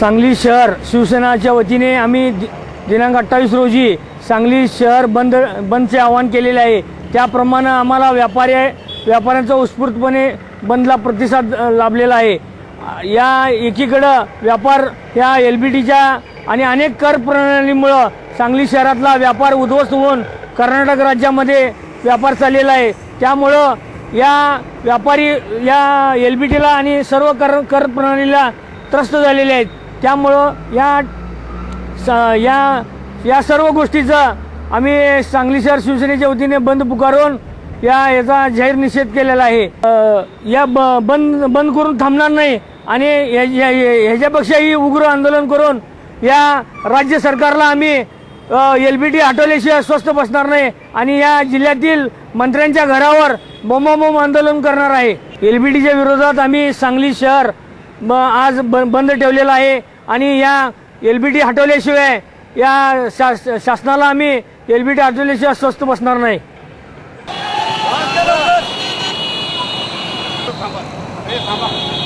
सांगली शहर शिवसेनाच्या वतीने आम्ही दि- दिनांक अठ्ठावीस रोजी सांगली शहर बंद बंदचे आवाहन केलेले आहे. त्याप्रमाणे आम्हाला व्यापारी व्यापाऱ्यांचा उत्स्फूर्तपणे बंदला प्रतिसाद लाभलेला आहे. या एकीकडं व्यापार या एल बी टीच्या आणि अनेक कर प्रणालीमुळं सांगली शहरातला व्यापार उद्ध्वस्त होऊन कर्नाटक राज्यामध्ये व्यापार चाललेला आहे. त्यामुळं या व्यापारी या एल बी टीला आणि सर्व कर कर प्रणालीला त्रस्त झालेले आहेत. त्यामुळं या स- या या सर्व गोष्टीचा आम्ही सांगली शहर शिवसेनेच्या वतीने बंद पुकारून या याचा जाहीर निषेध केलेला आहे. या ब बंद बंद करून थांबणार नाही आणि या- ह्याच्यापेक्षाही उग्र आंदोलन करून या राज्य सरकारला आम्ही एल बी टी हटवल्याशिवाय स्वस्त बसणार नाही आणि या जिल्ह्यातील मंत्र्यांच्या घरावर बोमाबोम आंदोलन करणार आहे. एल बी टीच्या विरोधात आम्ही सांगली शहर ब आज ब बंद ठेवलेला आहे. आणि या एल बी टी हटवल्याशिवाय या शास शासनाला आम्ही एल बी टी हटवल्याशिवाय स्वस्त बसणार नाही. थांबा.